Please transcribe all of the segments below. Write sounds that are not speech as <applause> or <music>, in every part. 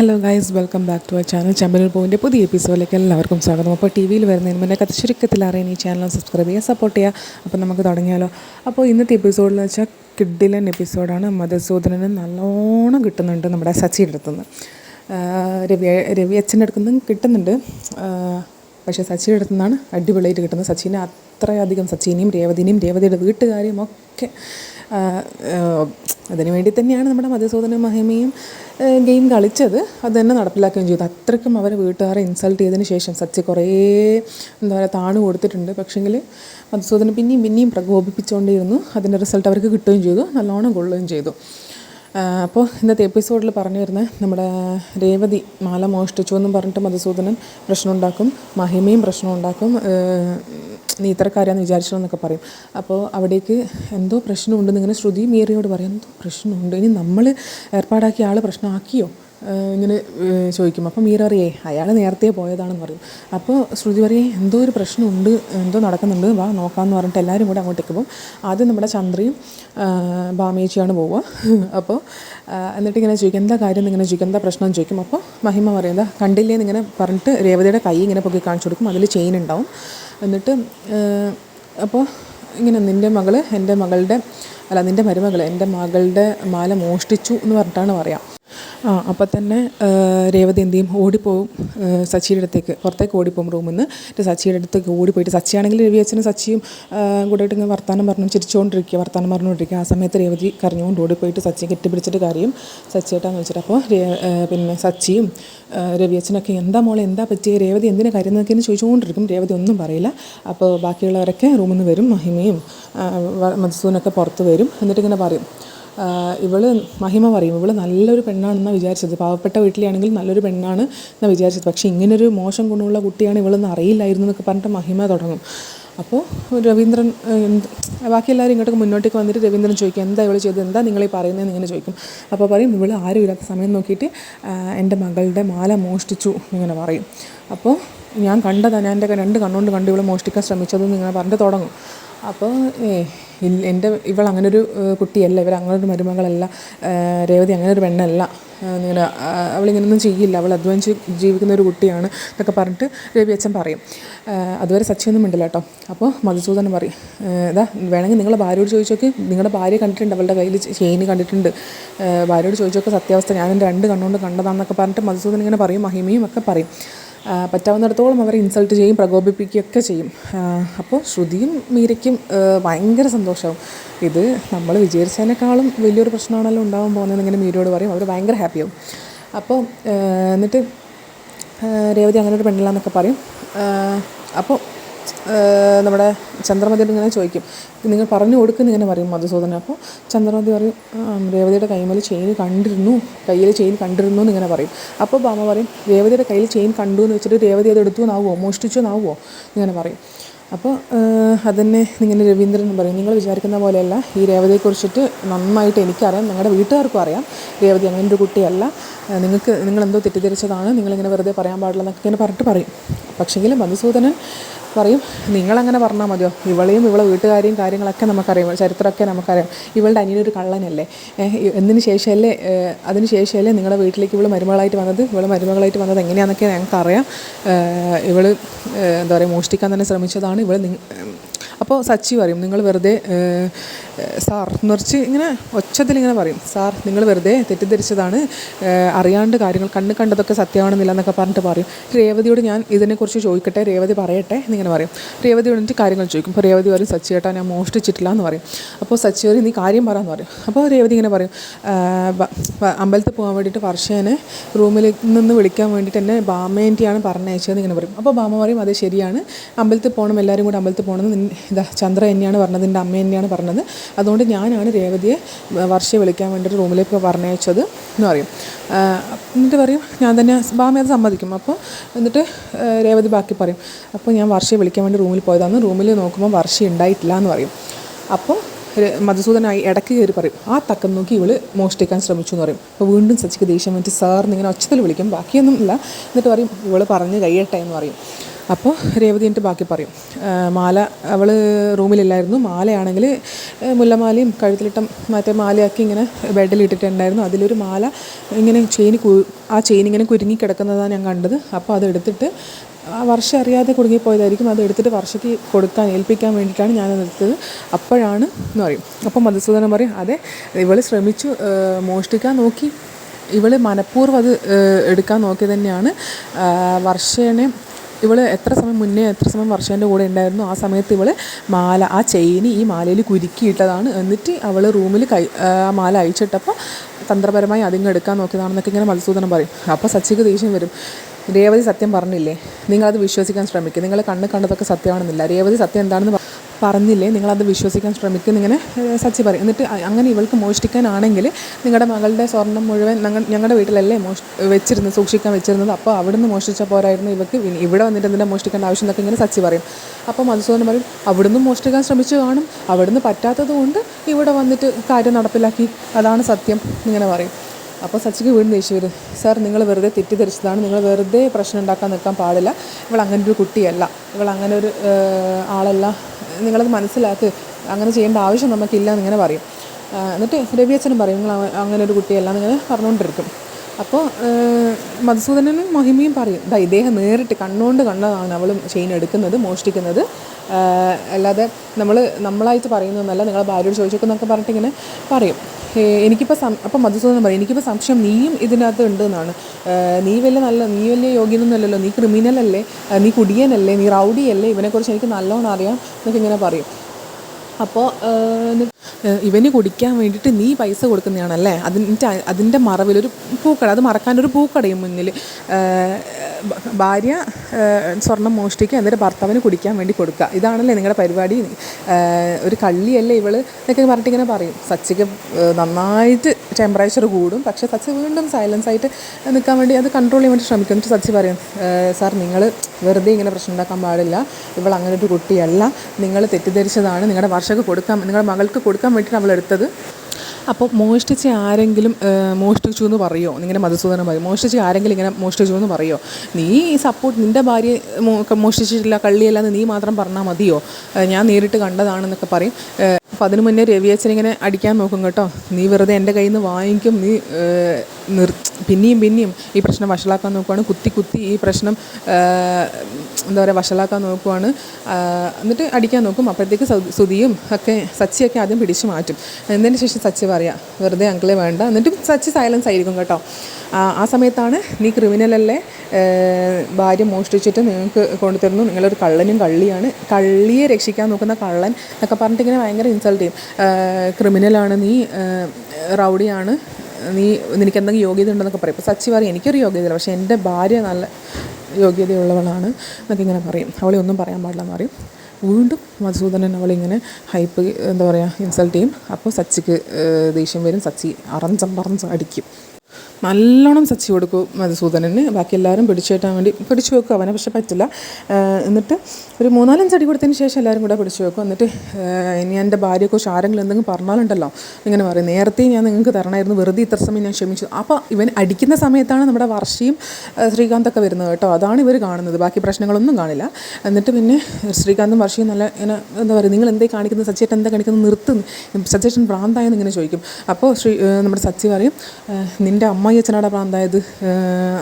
Hello guys welcome back to our channel Chambaloor പോവിന്റെ പുതിയ എപ്പിസോഡിലേക്ക് എല്ലാവർക്കും സ്വാഗതം. അപ്പോൾ ടി വിയിൽ വരുന്നതിന് മുന്നേ കഥ ചുരുക്കത്തിൽ അറിയാൻ ഈ ചാനൽ സബ്സ്ക്രൈബ് ചെയ്യുക സപ്പോർട്ട് ചെയ്യുക അപ്പോൾ നമുക്ക് തുടങ്ങിയാലോ. അപ്പോൾ ഇന്നത്തെ എപ്പിസോഡിൽ വെച്ചാൽ കിഡിലൻ എപ്പിസോഡാണ് മധുസൂദനന് നല്ലോണം കിട്ടുന്നുണ്ട് നമ്മുടെ സച്ചിയുടെ അടുത്തുനിന്ന്. രവി രവി അച്ഛന്റെ അടുത്തുനിന്നും കിട്ടുന്നുണ്ട്. പക്ഷേ സച്ചിയുടെ അടുത്തു നിന്നാണ് അടിപൊളിയായിട്ട് കിട്ടുന്നത്. സച്ചിനെ അത്രയധികം സച്ചിനെയും രേവതിനെയും രേവതിയുടെ വീട്ടുകാരെയും ഒക്കെ അതിനു വേണ്ടി തന്നെയാണ് നമ്മുടെ മധുസൂദന മഹിമയും ഗെയിം കളിച്ചത്. അത് തന്നെ നടപ്പിലാക്കുകയും ചെയ്തു. അത്രയ്ക്കും അവരെ വീട്ടുകാരെ ഇൻസൾട്ട് ചെയ്തതിന് ശേഷം സച്ചി കുറേ എന്താ പറയുക താണു കൊടുത്തിട്ടുണ്ട്. പക്ഷേങ്കിൽ മധുസൂദനം പിന്നെയും പിന്നെയും പ്രകോപിപ്പിച്ചുകൊണ്ടേയിരുന്നു. അതിന്റെ റിസൾട്ട് അവർക്ക് കിട്ടുകയും ചെയ്തു. നല്ലോണം കൊള്ളുകയും ചെയ്തു. അപ്പോൾ ഇന്നത്തെ എപ്പിസോഡിൽ പറഞ്ഞു വരുന്നത് നമ്മുടെ രേവതി മാല മോഷ്ടിച്ചു എന്നും പറഞ്ഞിട്ട് മധുസൂദനൻ പ്രശ്നമുണ്ടാക്കും മഹിമയും പ്രശ്നമുണ്ടാക്കും നീ ഇത്തരക്കാരാന്ന് വിചാരിച്ചു എന്നൊക്കെ പറയും. അപ്പോൾ അവിടേക്ക് എന്തോ പ്രശ്നമുണ്ടെന്ന് ഇങ്ങനെ ശ്രുതി മീറിയോട് പറയും എന്തോ പ്രശ്നമുണ്ട് ഇനി നമ്മൾ ഏർപ്പാടാക്കിയ ആൾ പ്രശ്നമാക്കിയോ? ഇങ്ങനെ ചോദിക്കും. അപ്പോൾ മീര പറയേ അയാൾ നേരത്തെ പോയതാണെന്ന് പറയും. അപ്പോൾ ശ്രുതി പറയേ എന്തോ ഒരു പ്രശ്നമുണ്ട് എന്തോ നടക്കുന്നുണ്ട് വാ നോക്കാമെന്ന് പറഞ്ഞിട്ട് എല്ലാവരും കൂടെ അങ്ങോട്ടേക്ക് പോകും ആദ്യം നമ്മുടെ ചന്ദ്രയും ബാമേച്ചിയാണ് പോവുക. <laughs> അപ്പോൾ എന്നിട്ട് ഇങ്ങനെ ചോദിക്കും എന്താ കാര്യം? ഇങ്ങനെ ചോദിക്കും എന്താ പ്രശ്നം? ചോദിക്കും. അപ്പോൾ മഹിമ പറയുന്നത് കണ്ടില്ലേ? എന്ന് ഇങ്ങനെ പറഞ്ഞിട്ട് രേവതിയുടെ കൈ ഇങ്ങനെ പൊക്കി കാണിച്ചു കൊടുക്കും. അതിൽ ചെയിൻ ഉണ്ടാവും. എന്നിട്ട് അപ്പോൾ ഇങ്ങനെ നിന്റെ മകൾ എന്റെ മകളുടെ അല്ല നിന്റെ മരുമകൾ എന്റെ മകളുടെ മാല മോഷ്ടിച്ചു എന്ന് പറഞ്ഞിട്ടാണ് പറയാം. ആ അപ്പം തന്നെ രേവതി എന്ത് ചെയ്യും? ഓടിപ്പോവും സച്ചിയുടെ അടുത്തേക്ക് പുറത്തേക്ക് ഓടിപ്പോവും റൂമിൽ നിന്ന്. എന്നിട്ട് സച്ചിയുടെ അടുത്തേക്ക് ഓടിപ്പോയിട്ട് സച്ചിയാണെങ്കിൽ രവി അച്ഛനും സച്ചിയും കൂടെ കൂടെയിട്ട് ഇങ്ങനെ വർത്താനം പറഞ്ഞു ചിരിച്ചുകൊണ്ടിരിക്കുക വർത്താനം പറഞ്ഞുകൊണ്ടിരിക്കുക. ആ സമയത്ത് രേവതി കരഞ്ഞുകൊണ്ട് ഓടിപ്പോയിട്ട് സച്ചിയെ കെട്ടിപ്പിടിച്ചിട്ട് കാര്യം. സച്ചിയേട്ടാന്ന് വെച്ചിട്ട് അപ്പോൾ പിന്നെ സച്ചിയും രവി അച്ഛനൊക്കെ എന്താ മോളെ എന്താ പറ്റിയ? രേവതി എന്തിനാ കരുന്നൊക്കെ എന്ന് ചോദിച്ചുകൊണ്ടിരിക്കും രേവതി ഒന്നും പറയില്ല. അപ്പോൾ ബാക്കിയുള്ളവരൊക്കെ റൂമിൽ നിന്ന് വരും മഹിമയും മധുസൂനൊക്കെ പുറത്ത് വരും. എന്നിട്ടിങ്ങനെ പറയും ഇവൾ മഹിമ പറയും ഇവൾ നല്ലൊരു പെണ്ണാണെന്നാണ് വിചാരിച്ചത്. പാവപ്പെട്ട വീട്ടിലാണെങ്കിൽ നല്ലൊരു പെണ്ണാണ് എന്നാണ് വിചാരിച്ചത്. പക്ഷേ ഇങ്ങനൊരു മോശം ഗുണമുള്ള കുട്ടിയാണ് ഇവളെന്ന് അറിയില്ലായിരുന്നു എന്നൊക്കെ പറഞ്ഞിട്ട് മഹിമ തുടങ്ങും. അപ്പോൾ രവീന്ദ്രൻ ബാക്കി എല്ലാവരും ഇങ്ങോട്ട് മുന്നോട്ടേക്ക് വന്നിട്ട് രവീന്ദ്രൻ ചോദിക്കും എന്താ ഇവൾ ചെയ്തത്? എന്താ നിങ്ങൾ ഈ പറയുന്നതെന്ന് ഇങ്ങനെ ചോദിക്കും. അപ്പോൾ പറയും ഇവൾ ആരും ഇല്ലാത്ത സമയം നോക്കിയിട്ട് എന്റെ മകളുടെ മാല മോഷ്ടിച്ചു ഇങ്ങനെ പറയും. അപ്പോൾ ഞാൻ കണ്ടതാണ് എന്റെ രണ്ട് കണ്ണുകൊണ്ട് കണ്ട് ഇവളെ മോഷ്ടിക്കാൻ ശ്രമിച്ചതെന്ന് ഇങ്ങനെ പറഞ്ഞിട്ട് തുടങ്ങും. അപ്പോൾ എന്റെ ഇവൾ അങ്ങനൊരു കുട്ടിയല്ല. ഇവർ അങ്ങനെ ഒരു മരുമകളല്ല രേവതി അങ്ങനെ ഒരു പെണ്ണല്ല ഇങ്ങനെ അവളിങ്ങനൊന്നും ചെയ്യില്ല. അവൾ അധ്വാനിച്ച് ജീവിക്കുന്ന ഒരു കുട്ടിയാണ് എന്നൊക്കെ പറഞ്ഞിട്ട് രവി അച്ഛൻ പറയും. അതുവരെ സച്ചിയൊന്നും മിണ്ടില്ല കേട്ടോ. അപ്പോൾ മധുസൂദനൻ പറയും ഇതാ വേണമെങ്കിൽ നിങ്ങളെ ഭാര്യയോട് ചോദിച്ചോക്ക്. നിങ്ങളുടെ ഭാര്യ കണ്ടിട്ടുണ്ട് അവളുടെ കയ്യിൽ ചെയിന് കണ്ടിട്ടുണ്ട്. ഭാര്യയോട് ചോദിച്ചോക്ക് സത്യാവസ്ഥ. ഞാൻ രണ്ട് കണ്ണുകൊണ്ട് കണ്ടതാണെന്നൊക്കെ പറഞ്ഞിട്ട് മധുസൂദൻ ഇങ്ങനെ പറയും മഹിമയും ഒക്കെ പറയും. പറ്റാവുന്നിടത്തോളം അവരെ ഇൻസൾട്ട് ചെയ്യും പ്രകോപിപ്പിക്കുകയൊക്കെ ചെയ്യും. അപ്പോൾ ശ്രുതിയും മീരയ്ക്കും ഭയങ്കര സന്തോഷമാവും ഇത് നമ്മൾ വിചാരിച്ചതിനേക്കാളും വലിയൊരു പ്രശ്നമാണല്ലോ ഉണ്ടാവാൻ പോകുന്നതെന്ന് ഇങ്ങനെ മീരയോട് പറയും. അവർ ഭയങ്കര ഹാപ്പിയാവും. അപ്പോൾ എന്നിട്ട് രേവതി അങ്ങനെ ഒരു പെണ്ണില്ലാന്നൊക്കെ പറയും. ആ, അപ്പോൾ നമ്മുടെ ചന്ദ്രമതിയോട് ഇങ്ങനെ ചോദിക്കും നിങ്ങൾ പറഞ്ഞു കൊടുക്കുന്ന ഇങ്ങനെ പറയും മധുസൂദന അപ്പോൾ ചന്ദ്രമതി പറയും "ആ, രേവതിയുടെ കൈമേൽ ചെയിൻ കണ്ടിരുന്നു കയ്യിൽ ചെയിൻ കണ്ടിരുന്നു എന്നിങ്ങനെ പറയും. അപ്പോൾ ബാമ പറയും രേവതിയുടെ കയ്യിൽ ചെയിൻ കണ്ടു എന്ന് വെച്ചിട്ട് രേവതി അത് എടുത്തു എന്നാവുമോ മോഷ്ടിച്ചു എന്നാവുമോ ഇങ്ങനെ പറയും. അപ്പോൾ അതന്നെ ഇങ്ങനെ രവീന്ദ്രൻ പറയും നിങ്ങൾ വിചാരിക്കുന്ന പോലെയല്ല ഈ രേവതിയെക്കുറിച്ചിട്ട് നന്നായിട്ട് എനിക്കറിയാം നിങ്ങളുടെ വീട്ടുകാർക്കും അറിയാം രേവതി അങ്ങനെ ഒരു കുട്ടിയല്ല നിങ്ങൾക്ക് നിങ്ങളെന്തോ തെറ്റിദ്ധരിച്ചതാണ് നിങ്ങളിങ്ങനെ വെറുതെ പറയാൻ പാടില്ല എന്നൊക്കെ ഇങ്ങനെ പറഞ്ഞിട്ട് പറയും. പക്ഷേങ്കിൽ മധുസൂദനൻ പറയും നിങ്ങളങ്ങനെ പറഞ്ഞാൽ മതിയോ? ഇവളെയും ഇവളെ വീട്ടുകാരെയും കാര്യങ്ങളൊക്കെ നമുക്കറിയാം ചരിത്രമൊക്കെ നമുക്കറിയാം. ഇവളുടെ അനിയനൊരു കള്ളനല്ലേ? എന്നതിന് ശേഷമല്ലേ അതിന് ശേഷമല്ലേ നിങ്ങളുടെ വീട്ടിലേക്ക് ഇവൾ മരുമകളായിട്ട് വന്നത്? ഇവൾ മരുമകളായിട്ട് വന്നത് എങ്ങനെയാണെന്നൊക്കെ ഞങ്ങൾക്കറിയാം. ഇവൾ എന്താ പറയുക മോഷ്ടിക്കാൻ തന്നെ ശ്രമിച്ചതാണ്. ഇവൾ അപ്പോൾ സച്ചി പറയും നിങ്ങൾ വെറുതെ സാർ നിറച്ച് ഇങ്ങനെ ഒച്ചത്തിൽ ഇങ്ങനെ പറയും സാർ നിങ്ങൾ വെറുതെ തെറ്റിദ്ധരിച്ചതാണ് അറിയാണ്ട് കാര്യങ്ങൾ കണ്ണ് കണ്ടതൊക്കെ സത്യമാണെന്നില്ല എന്നൊക്കെ പറഞ്ഞിട്ട് പറയും. രേവതിയോട് ഞാൻ ഇതിനെക്കുറിച്ച് ചോദിക്കട്ടെ രേവതി പറയട്ടെ എന്നിങ്ങനെ പറയും. രേവതിയോട് എനിക്ക് കാര്യങ്ങൾ ചോദിക്കും. അപ്പോൾ രേവതി പറയും സച്ചി ചേട്ടാ ഞാൻ മോഷ്ടിച്ചിട്ടില്ല എന്ന് പറയും. അപ്പോൾ സച്ചി പറയും നീ കാര്യം പറയാമെന്ന് പറയും. അപ്പോൾ രേവതി ഇങ്ങനെ പറയും "ആഹ്, ബ- ബ- അമ്പലത്തിൽ പോകാൻ വേണ്ടിയിട്ട് വർഷേനെ റൂമിൽ നിന്ന് വിളിക്കാൻ വേണ്ടിയിട്ട് എന്നെ ബാമേന്റെയാണ് പറഞ്ഞയച്ചതെന്ന് ഇങ്ങനെ പറയും. അപ്പോൾ ബാമ പറയും അത് ശരിയാണ്. അമ്പലത്തിൽ പോകണം എല്ലാവരും കൂടെ അമ്പലത്തിൽ പോകണമെന്ന് ഇതാ ചന്ദ്ര തന്നെയാണ് പറഞ്ഞത് എന്റെ അമ്മ തന്നെയാണ് പറഞ്ഞത്. അതുകൊണ്ട് ഞാനാണ് രേവതിയെ വർഷയെ വിളിക്കാൻ വേണ്ടിയിട്ട് റൂമിലേക്ക് പറഞ്ഞയച്ചത് എന്ന് പറയും. എന്നിട്ട് പറയും ഞാൻ തന്നെ ബാമ അത് സമ്മതിക്കും. അപ്പോൾ എന്നിട്ട് രേവതി ബാക്കി പറയും. അപ്പോൾ ഞാൻ വർഷയെ വിളിക്കാൻ വേണ്ടി റൂമിൽ പോയതാണ്. റൂമിൽ നോക്കുമ്പോൾ വർഷ ഉണ്ടായിട്ടില്ല എന്ന് പറയും. അപ്പോൾ മധുസൂദനായി ഇടയ്ക്ക് കയറി പറയും ആ തക്കം നോക്കി ഇവൾ മോഷ്ടിക്കാൻ ശ്രമിച്ചു എന്ന് പറയും. അപ്പോൾ വീണ്ടും സച്ചിക്ക് ദേഷ്യം വന്നിട്ട് സാറിന് ഇങ്ങനെ ഒച്ചത്തിൽ വിളിക്കും ബാക്കിയൊന്നും ഇല്ല എന്നിട്ട് പറയും ഇവൾ പറഞ്ഞ് കഴിയട്ടെ എന്ന് പറയും. അപ്പോൾ രേവതി എന്നിട്ട് ബാക്കി പറയും. മാല അവൾ റൂമിലില്ലായിരുന്നു. മാലയാണെങ്കിൽ മുല്ലമാലയും കഴുത്തിലിട്ട മറ്റേ മാലയാക്കി ഇങ്ങനെ ബെഡിലിട്ടിട്ടുണ്ടായിരുന്നു. അതിലൊരു മാല ഇങ്ങനെ ചെയിൻ ആ ചെയിൻ ഇങ്ങനെ കുരുങ്ങി കിടക്കുന്നതാണ് ഞാൻ കണ്ടത്. അപ്പോൾ അത് എടുത്തിട്ട് ആ വർഷം അറിയാതെ കുടുങ്ങിപ്പോയതായിരിക്കും. അത് എടുത്തിട്ട് വർഷയ്ക്ക് കൊടുക്കാൻ ഏൽപ്പിക്കാൻ വേണ്ടിയിട്ടാണ് ഞാനത് എടുത്തത്. അപ്പോഴാണ് എന്ന് പറയും. അപ്പം മധുസൂദനൻ പറയും അതെ ഇവൾ ശ്രമിച്ചു മോഷ്ടിക്കാൻ നോക്കി. ഇവൾ മനഃപൂർവം അത് എടുക്കാൻ നോക്കി തന്നെയാണ്. വർഷേനെ ഇവൾ എത്ര സമയം മുന്നേ എത്ര സമയം വർഷേന്റെ കൂടെ ഉണ്ടായിരുന്നു ആ സമയത്ത് ഇവൾ മാല ആ ചെയിന് ഈ മാലയിൽ കുരുക്കിയിട്ടതാണ്. എന്നിട്ട് അവൾ റൂമിൽ കൈ ആ മാല അയച്ചിട്ടപ്പോൾ തന്ത്രപരമായി അതിങ്ങ് എടുക്കാൻ നോക്കിയതാണെന്നൊക്കെ ഇങ്ങനെ മധുസൂദനം പറയും. അപ്പോൾ സച്ചിക്ക് ദേഷ്യം വരും. രേവതി സത്യം പറഞ്ഞില്ലേ? നിങ്ങളത് വിശ്വസിക്കാൻ ശ്രമിക്കുക നിങ്ങൾ കണ്ണ് കണ്ടതൊക്കെ സത്യമാണെന്നില്ല. രേവതി സത്യം എന്താണെന്ന് പറഞ്ഞില്ലേ? നിങ്ങളത് വിശ്വസിക്കാൻ ശ്രമിക്കും ഇങ്ങനെ സച്ചി പറയും. എന്നിട്ട് അങ്ങനെ ഇവൾക്ക് മോഷ്ടിക്കാനാണെങ്കിൽ നിങ്ങളുടെ മകളുടെ സ്വർണം മുഴുവൻ ഞങ്ങളുടെ വീട്ടിലല്ലേ മോഷ് വെച്ചിരുന്നത് സൂക്ഷിക്കാൻ വെച്ചിരുന്നത്. അപ്പോൾ അവിടുന്ന് മോഷ്ടിച്ച പോരായിരുന്നു ഇവർക്ക് ഇവിടെ വന്നിട്ട് എന്തിനാ മോഷ്ടിക്കേണ്ട ആവശ്യം എന്നൊക്കെ ഇങ്ങനെ സച്ചി പറയും. അപ്പോൾ മധുസൂദൻ പറയും അവിടുന്ന് മോഷ്ടിക്കാൻ ശ്രമിച്ചു കാണും. അവിടുന്ന് പറ്റാത്തത് കൊണ്ട് ഇവിടെ വന്നിട്ട് കാര്യം നടപ്പിലാക്കി. അതാണ് സത്യം. ഇങ്ങനെ പറയും. അപ്പോൾ സച്ചിക്ക് വീണ്ടും ദേഷ്യം വരും സാർ നിങ്ങൾ വെറുതെ തെറ്റിദ്ധരിച്ചതാണ്. നിങ്ങൾ വെറുതെ പ്രശ്നം ഉണ്ടാക്കാൻ നിൽക്കാൻ പാടില്ല. ഇവൾ അങ്ങനെ ഒരു കുട്ടിയല്ല. ഇവൾ അങ്ങനെ ഒരു ആളല്ല. നിങ്ങളത് മനസ്സിലാക്ക്. അങ്ങനെ ചെയ്യേണ്ട ആവശ്യം നമുക്കില്ല എന്നിങ്ങനെ പറയും. എന്നിട്ട് രവി അച്ഛനും പറയും നിങ്ങൾ അങ്ങനെ ഒരു കുട്ടിയല്ല എന്നിങ്ങനെ പറഞ്ഞുകൊണ്ടിരിക്കും. അപ്പോൾ മധുസൂദനനും മഹിമയും പറയും. ദാ ഇദ്ദേഹം നേരിട്ട് കണ്ണുകൊണ്ട് കണ്ടതാണ് അവൾ ചെയിൻ എടുക്കുന്നത് മോഷ്ടിക്കുന്നത്. അല്ലാതെ നമ്മൾ നമ്മളായിട്ട് പറയുന്നതെന്നല്ല നിങ്ങളെ ഭാര്യയോട് ചോദിച്ചോക്കെന്നൊക്കെ പറഞ്ഞിട്ട് ഇങ്ങനെ പറയും. എനിക്കിപ്പോൾ സം അപ്പം മധുസൂദനൻ പറയും എനിക്കിപ്പോൾ സംശയം നീയും ഇതിനകത്ത് ഉണ്ട് എന്നാണ് നീ വലിയ നല്ല നീ വലിയ യോഗ്യനൊന്നുമല്ലല്ലോ നീ ക്രിമിനലല്ലേ നീ കുടിയനല്ലേ നീ റൗഡിയല്ലേ ഇവനെക്കുറിച്ച് എനിക്ക് നല്ലോണം അറിയാം എന്നൊക്കെ ഇങ്ങനെ പറയും. അപ്പോൾ ഇവന് കുടിക്കാൻ വേണ്ടിയിട്ട് നീ പൈസ കൊടുക്കുന്നതാണല്ലേ? അതിന്റെ അതിന്റെ മറവിലൊരു പൂക്കട അത് മറക്കാനൊരു പൂക്കടയും മുന്നിൽ ഭാര്യ സ്വർണം മോഷ്ടിക്കുക എന്നിട്ട് ഭർത്താവിന് കുടിക്കാൻ വേണ്ടി കൊടുക്കുക. ഇതാണല്ലേ നിങ്ങളുടെ പരിപാടി. ഒരു കള്ളിയല്ലേ ഇവൾ? എന്നൊക്കെ പറഞ്ഞിട്ട് ഇങ്ങനെ പറയും. സച്ചിക്ക് നന്നായിട്ട് ടെമ്പറേച്ചർ കൂടും. പക്ഷേ സച്ചി വീണ്ടും സൈലൻസ് ആയിട്ട് നിൽക്കാൻ വേണ്ടി അത് കൺട്രോൾ ചെയ്യാൻ വേണ്ടി ശ്രമിക്കും. എന്നിട്ട് സച്ചി പറയും സാർ നിങ്ങൾ വെറുതെ ഇങ്ങനെ പ്രശ്നം ഉണ്ടാക്കാൻ പാടില്ല. ഇവൾ അങ്ങനെ ഒരു കുട്ടിയല്ല. നിങ്ങൾ തെറ്റിദ്ധരിച്ചതാണ്. നിങ്ങളുടെ വർഷക്ക് കൊടുക്കാൻ നിങ്ങളുടെ മകൾക്ക് കൊടുക്കാൻ വേണ്ടിയിട്ട് അവൾ എടുത്തത്. അപ്പോൾ മോഷ്ടിച്ച് ആരെങ്കിലും മോഷ്ടിച്ചു എന്ന് പറയുമോ ഇങ്ങനെ മധുസൂദനം പറയും. മോഷ്ടിച്ച് ആരെങ്കിലും ഇങ്ങനെ മോഷ്ടിച്ചു എന്ന് പറയുമോ നീ ഈ സപ്പോർട്ട് നിന്റെ ഭാര്യ മോഷ്ടിച്ചിട്ടില്ല കള്ളിയല്ലെന്ന് നീ മാത്രം പറഞ്ഞാൽ മതിയോ? ഞാൻ നേരിട്ട് കണ്ടതാണെന്നൊക്കെ പറയും. അപ്പോൾ അതിനു മുന്നേ രവിയച്ചൻ ഇങ്ങനെ അടിക്കാൻ നോക്കും കേട്ടോ. നീ വെറുതെ എന്റെ കയ്യിൽ നിന്ന് വാങ്ങിക്കും നീ നിർ പിന്നെയും പിന്നെയും ഈ പ്രശ്നം വഷളാക്കാൻ നോക്കുവാണ്. കുത്തി കുത്തി ഈ പ്രശ്നം എന്താ പറയുക വഷളാക്കാൻ നോക്കുവാണ്. എന്നിട്ട് അടിക്കാൻ നോക്കും. അപ്പോഴത്തേക്ക് സുതിയും ഒക്കെ സച്ചിയൊക്കെ ആദ്യം പിടിച്ചു മാറ്റും. എന്നതിന് ശേഷം സച്ചി പറയാം വെറുതെ അങ്കിളെ വേണ്ട. എന്നിട്ടും സച്ചി സൈലൻസ് ആയിരിക്കും കേട്ടോ. ആ സമയത്താണ് നീ ക്രിമിനലല്ലേ ഭാര്യ മോഷ്ടിച്ചിട്ട് നിങ്ങൾക്ക് കൊണ്ടുതരുന്നു. നിങ്ങളൊരു കള്ളനും കള്ളിയാണ്. കള്ളിയെ രക്ഷിക്കാൻ നോക്കുന്ന കള്ളൻ എന്നൊക്കെ പറഞ്ഞിട്ട് ഇങ്ങനെ ഭയങ്കര ഇൻസൾട്ട് ചെയ്യും. ക്രിമിനലാണ് നീ റൗഡിയാണ്. നീ നിനക്ക് എന്തെങ്കിലും യോഗ്യത ഉണ്ടെന്നൊക്കെ പറയും. ഇപ്പോൾ സച്ചി പറയും എനിക്കൊരു യോഗ്യതയില്ല പക്ഷേ എന്റെ ഭാര്യ നല്ല യോഗ്യതയുള്ളവളാണ് എന്നൊക്കെ ഇങ്ങനെ പറയും. അവളെ ഒന്നും പറയാൻ പാടില്ലെന്ന് പറയും. വീണ്ടും മധുസൂദനൻ അവളിങ്ങനെ ഹൈപ്പ് എന്താ പറയുക ഇൻസൾട്ട് ചെയ്യും. അപ്പോൾ സച്ചിക്ക് ദേഷ്യം വരും. സച്ചി അറഞ്ചം പറഞ്ചം അടിക്കും നല്ലോണം സച്ചി കൊടുക്കും മധുസൂദനന്. ബാക്കി എല്ലാവരും പിടിച്ചു കെട്ടാൻ വേണ്ടി പിടിച്ചു വെക്കും. അവനെ പക്ഷെ പറ്റില്ല. എന്നിട്ട് ഒരു മൂന്നാലഞ്ച് അടി കൊടുത്തതിന് ശേഷം എല്ലാവരും കൂടെ പിടിച്ചു വെക്കും. എന്നിട്ട് ഇനി എന്റെ ഭാര്യയെക്കുറിച്ച് ആരെങ്കിലും എന്തെങ്കിലും പറഞ്ഞാലുണ്ടല്ലോ ഇങ്ങനെ പറയും നേരത്തെ ഞാൻ നിങ്ങൾക്ക് തരണമായിരുന്നു വെറുതെ ഇത്ര സമയം ഞാൻ ക്ഷമിച്ചു. അപ്പോൾ ഇവൻ അടിക്കുന്ന സമയത്താണ് നമ്മുടെ വർഷയും ശ്രീകാന്തൊക്കെ വരുന്നത് കേട്ടോ. അതാണ് ഇവർ കാണുന്നത്. ബാക്കി പ്രശ്നങ്ങളൊന്നും കാണില്ല. എന്നിട്ട് പിന്നെ ശ്രീകാന്തും വർഷയും നല്ല ഇങ്ങനെ എന്താ പറയുക നിങ്ങൾ എന്തേ കാണിക്കുന്നത്? സച്ചേട്ടൻ എന്താ കാണിക്കുന്നത്? നിർത്തുന്നു സച്ചേട്ടൻ ഭ്രാന്തായെന്ന് ഇങ്ങനെ ചോദിക്കും. അപ്പോൾ ശ്രീ നമ്മുടെ സച്ചി പറയും നിന്റെ അമ്മായി അച്ഛനാടാ ഭ്രാന്തായത് പ്രാന്തായത്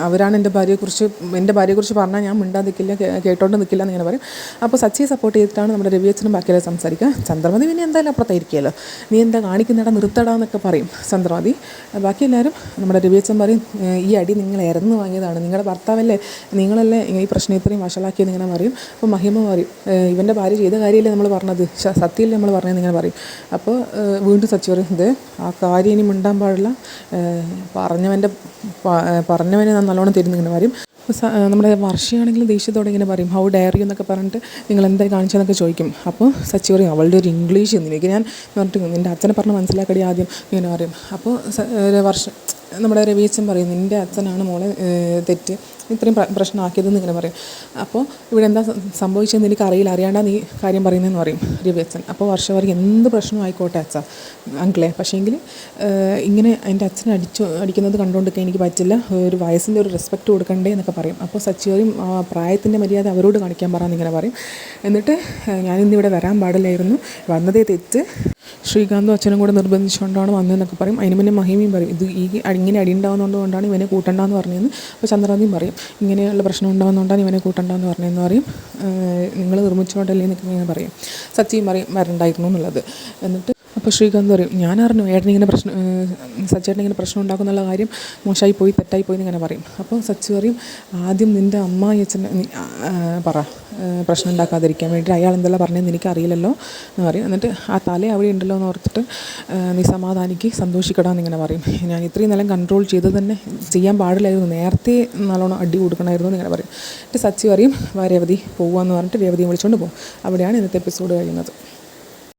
അവരാണ് എന്റെ ഭാര്യയെക്കുറിച്ച് എന്റെ ഭാര്യയെക്കുറിച്ച് പറഞ്ഞാൽ ഞാൻ മിണ്ടാതെ നിൽക്കില്ല കേ- കേട്ടോണ്ട് നിൽക്കില്ല എന്നിങ്ങനെ പറയും. അപ്പോൾ സച്ചിയെ സപ്പോർട്ട് ചെയ്തിട്ടാണ് നമ്മുടെ രവിയച്ഛനും ബാക്കിയെല്ലാം സംസാരിക്കുക. ചന്ദ്രമതി പിന്നെ എന്തായാലും അപ്പുറത്തായിരിക്കുമല്ലോ നീ എന്താ കാണിക്കുന്നടാ നിർത്തടാ എന്നൊക്കെ പറയും ചന്ദ്രമതി. ബാക്കി എല്ലാവരും നമ്മുടെ രവിയച്ഛൻ പറയും "ഏഹ്, ഈ അടി നിങ്ങൾ ഇറന്ന് വാങ്ങിയതാണ്. നിങ്ങളുടെ ഭർത്താവല്ലേ നിങ്ങളല്ലേ ഈ പ്രശ്നം ഇത്രയും വഷളാക്കിയെന്ന് ഇങ്ങനെ പറയും. അപ്പോൾ മഹിമ പറയും "ഏഹ്, ഇവന്റെ ഭാര്യ ചെയ്ത കാര്യമല്ലേ നമ്മൾ പറഞ്ഞത്? സത്യമല്ലേ നമ്മൾ പറഞ്ഞതെന്ന് ഇങ്ങനെ പറയും. അപ്പോൾ വീണ്ടും സച്ചി പറയും ആ കാര്യം ഇനി മിണ്ടാൻ പാടില്ല. പറഞ്ഞവന്റെ പറഞ്ഞവനെ നല്ലോണം ഇങ്ങനെ പറയും നമ്മുടെ വർഷയാണെങ്കിലും ദേഷ്യത്തോടെ ഇങ്ങനെ പറയും ഹൗ ഡയറി എന്നൊക്കെ പറഞ്ഞിട്ട് നിങ്ങൾ എന്തായി കാണിച്ചതെന്നൊക്കെ ചോദിക്കും. അപ്പോൾ സച്ചി പറയും അവളുടെ ഒരു ഇംഗ്ലീഷ് നിനക്ക് ഞാൻ പറഞ്ഞിട്ട് നിന്റെ അച്ഛനെ പറഞ്ഞ് മനസ്സിലാക്കടി ആദ്യം ഇങ്ങനെ പറയും. അപ്പോൾ വർഷം നമ്മുടെ രവീച്ചൻ പറയും നിന്റെ അച്ഛനാണ് മോളെ തെറ്റ്. ഇത്രയും പ്ര- പ്രശ്നമാക്കിയതെന്ന് ഇങ്ങനെ പറയും. അപ്പോൾ ഇവിടെ എന്താ സംഭവിച്ചതെന്ന് എനിക്ക് അറിയില്ല. അറിയാണ്ടാ നീ കാര്യം പറയുന്നതെന്ന് പറയും രവി അച്ഛൻ അപ്പോൾ വർഷം പറയും എന്ത് പ്രശ്നം ആയിക്കോട്ടെ അച്ഛ അങ്കിളെ. പക്ഷേങ്കിൽ ഇങ്ങനെ എന്റെ അച്ഛനെ അടിച്ചു അടിക്കുന്നത് കണ്ടുകൊണ്ടൊക്കെ എനിക്ക് പറ്റില്ല. ഒരു വയസ്സിന്റെ ഒരു റെസ്പെക്റ്റ് കൊടുക്കണ്ടേ എന്നൊക്കെ പറയും. അപ്പോൾ സച്ചിവരും പ്രായത്തിന്റെ മര്യാദ അവരോട് കാണിക്കാൻ പറയാൻ ഇങ്ങനെ പറയും. എന്നിട്ട് ഞാനിന്നിവിടെ വരാൻ പാടില്ലായിരുന്നു. വന്നതേ തെറ്റ്. ശ്രീകാന്തും അച്ഛനും കൂടെ നിർബന്ധിച്ചുകൊണ്ടാണ് വന്നതെന്നൊക്കെ പറയും. അതിന് മുന്നേ മഹിമയും പറയും. ഇത് ഈ ഇങ്ങനെ അടി ഉണ്ടാകുന്നതുകൊണ്ടാണ് ഇവനെ കൂട്ടണ്ടെന്ന് പറഞ്ഞതെന്ന്. അപ്പോൾ ചന്ദ്രാന്തിയും പറയും. ഇങ്ങനെയുള്ള പ്രശ്നം ഉണ്ടാകുന്നതുകൊണ്ടാണ് ഇവനെ കൂട്ടണ്ടെന്ന് പറഞ്ഞതെന്ന് പറയും. നിങ്ങൾ നിർമ്മിച്ചുകൊണ്ടല്ലേ എന്നൊക്കെ പറയും. സച്ചിയും പറയും വരണ്ടായിരുന്നു എന്നുള്ളത്. എന്നിട്ട് അപ്പോൾ ശ്രീകാന്ത് പറയും ഞാൻ അറിഞ്ഞു ഏട്ടൻ ഇങ്ങനെ പ്രശ്നം സച്ചേട്ടൻ ഇങ്ങനെ പ്രശ്നം ഉണ്ടാക്കുന്നുള്ള കാര്യം മോശമായി പോയി തെറ്റായി പോയി എന്നിങ്ങനെ പറയും. അപ്പോൾ സച്ചി പറയും ആദ്യം നിന്റെ അമ്മ അച്ഛൻ പറ. പ്രശ്നം ഉണ്ടാക്കാതിരിക്കാൻ വേണ്ടി അയാൾ എന്തെല്ലാം പറഞ്ഞതെന്ന് എനിക്കറിയില്ലല്ലോ എന്ന് പറയും. എന്നിട്ട് ആ തല അവിടെ ഉണ്ടല്ലോ എന്ന് ഓർത്തിട്ട് നീ സമാധാനിക്ക് സന്തോഷിക്കടാ എന്നിങ്ങനെ പറയും. ഞാൻ ഇത്രയും നേരം കൺട്രോൾ ചെയ്ത് തന്നെ ചെയ്യാൻ പാടില്ലായിരുന്നു. നേരത്തെ നല്ലോണം അടി കൊടുക്കണമായിരുന്നു എന്നിങ്ങനെ പറയും. എന്നിട്ട് സച്ചി പറയും വാ രേവതി എന്ന് പറഞ്ഞിട്ട് രേവതിയും വിളിച്ചുകൊണ്ട് പോകും അവിടെയാണ് ഇന്നത്തെ എപ്പിസോഡ് കഴിയുന്നത്.